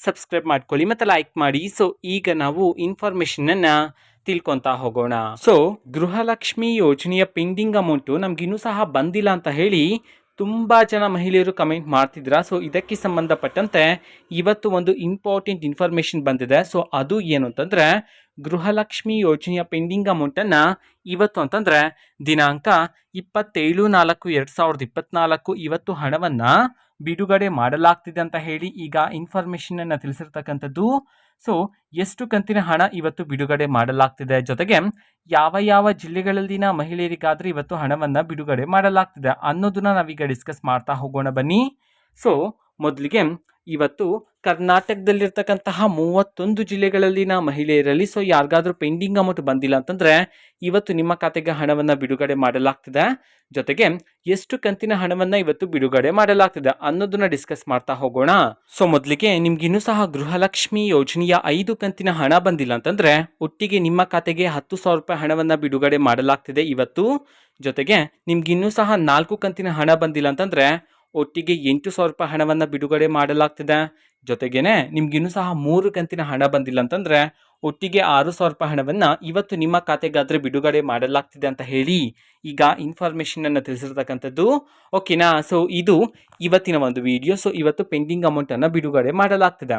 Subscribe ಮಾಡ್ಕೊಳ್ಳಿ ಮತ್ತು like ಮಾಡಿ. ಸೊ ಈಗ ನಾವು ಇನ್ಫಾರ್ಮೇಷನನ್ನು ತಿಳ್ಕೊತಾ ಹೋಗೋಣ. ಸೊ ಗೃಹಲಕ್ಷ್ಮಿ ಯೋಜನೆಯ ಪೆಂಡಿಂಗ್ ಅಮೌಂಟು ನಮಗಿನ್ನೂ ಸಹ ಬಂದಿಲ್ಲ ಅಂತ ಹೇಳಿ ತುಂಬ ಜನ ಮಹಿಳೆಯರು ಕಮೆಂಟ್ ಮಾಡ್ತಿದ್ರ. ಸೊ ಇದಕ್ಕೆ ಸಂಬಂಧಪಟ್ಟಂತೆ ಇವತ್ತು ಒಂದು ಇಂಪಾರ್ಟೆಂಟ್ ಇನ್ಫಾರ್ಮೇಷನ್ ಬಂದಿದೆ. ಸೊ ಅದು ಏನು ಅಂತಂದರೆ ಗೃಹಲಕ್ಷ್ಮಿ ಯೋಜನೆಯ ಪೆಂಡಿಂಗ್ ಅಮೌಂಟನ್ನು ಇವತ್ತು ಅಂತಂದರೆ ದಿನಾಂಕ ಇಪ್ಪತ್ತೇಳು ನಾಲ್ಕು ಎರಡು ಸಾವಿರದ ಇಪ್ಪತ್ನಾಲ್ಕು ಇವತ್ತು ಹಣವನ್ನು ಬಿಡುಗಡೆ ಮಾಡಲಾಗ್ತಿದೆ ಅಂತ ಹೇಳಿ ಈಗ ಇನ್ಫಾರ್ಮೇಷನನ್ನು ತಿಳಿಸಿರ್ತಕ್ಕಂಥದ್ದು. ಸೊ ಎಷ್ಟು ಕಂತಿನ ಹಣ ಇವತ್ತು ಬಿಡುಗಡೆ ಮಾಡಲಾಗ್ತಿದೆ? ಜೊತೆಗೆ ಯಾವ ಯಾವ ಜಿಲ್ಲೆಗಳಲ್ಲಿನ ಮಹಿಳೆಯರಿಗಾದ್ರೆ ಇವತ್ತು ಹಣವನ್ನು ಬಿಡುಗಡೆ ಮಾಡಲಾಗ್ತಿದೆ ಅನ್ನೋದನ್ನ ನಾವೀಗ ಡಿಸ್ಕಸ್ ಮಾಡ್ತಾ ಹೋಗೋಣ ಬನ್ನಿ. ಸೊ ಮೊದಲಿಗೆ ಇವತ್ತು ಕರ್ನಾಟಕದಲ್ಲಿರ್ತಕ್ಕಂತಹ ಮೂವತ್ತೊಂದು ಜಿಲ್ಲೆಗಳಲ್ಲಿನ ಮಹಿಳೆಯರಲ್ಲಿ ಸೊ ಯಾರಿಗಾದ್ರೂ ಪೆಂಡಿಂಗ್ ಅಮೌಂಟ್ ಬಂದಿಲ್ಲ ಅಂತಂದ್ರೆ ಇವತ್ತು ನಿಮ್ಮ ಖಾತೆಗೆ ಹಣವನ್ನು ಬಿಡುಗಡೆ ಮಾಡಲಾಗ್ತಿದೆ. ಜೊತೆಗೆ ಎಷ್ಟು ಕಂತಿನ ಹಣವನ್ನು ಇವತ್ತು ಬಿಡುಗಡೆ ಮಾಡಲಾಗ್ತಿದೆ ಅನ್ನೋದನ್ನ ಡಿಸ್ಕಸ್ ಮಾಡ್ತಾ ಹೋಗೋಣ. ಸೊ ಮೊದಲಿಗೆ ನಿಮ್ಗೆ ಇನ್ನೂ ಸಹ ಗೃಹಲಕ್ಷ್ಮಿ ಯೋಜನೆಯ ಐದು ಕಂತಿನ ಹಣ ಬಂದಿಲ್ಲ ಅಂತಂದ್ರೆ ಒಟ್ಟಿಗೆ ನಿಮ್ಮ ಖಾತೆಗೆ ಹತ್ತು ಸಾವಿರ ರೂಪಾಯಿ ಹಣವನ್ನು ಬಿಡುಗಡೆ ಮಾಡಲಾಗ್ತಿದೆ ಇವತ್ತು. ಜೊತೆಗೆ ನಿಮ್ಗಿನ್ನೂ ಸಹ ನಾಲ್ಕು ಕಂತಿನ ಹಣ ಬಂದಿಲ್ಲ ಅಂತಂದ್ರೆ ಒಟ್ಟಿಗೆ ಎಂಟು ಸಾವಿರ ರೂಪಾಯಿ ಹಣವನ್ನು ಬಿಡುಗಡೆ ಮಾಡಲಾಗ್ತಿದೆ. ಜೊತೆಗೇನೆ ನಿಮ್ಗಿನ್ನೂ ಸಹ ಮೂರು ಕಂತಿನ ಹಣ ಬಂದಿಲ್ಲ ಅಂತಂದ್ರೆ ಒಟ್ಟಿಗೆ ಆರು ಸಾವಿರ ರೂಪಾಯಿ ಹಣವನ್ನು ಇವತ್ತು ನಿಮ್ಮ ಖಾತೆಗಾದರೆ ಬಿಡುಗಡೆ ಮಾಡಲಾಗ್ತಿದೆ ಅಂತ ಹೇಳಿ ಈಗ ಇನ್ಫಾರ್ಮೇಷನನ್ನು ತಿಳಿಸಿರ್ತಕ್ಕಂಥದ್ದು. ಓಕೆನಾ ಸೊ ಇದು ಇವತ್ತಿನ ಒಂದು ವಿಡಿಯೋ ಸೊ ಇವತ್ತು ಪೆಂಡಿಂಗ್ ಅಮೌಂಟನ್ನು ಬಿಡುಗಡೆ ಮಾಡಲಾಗ್ತಿದೆ.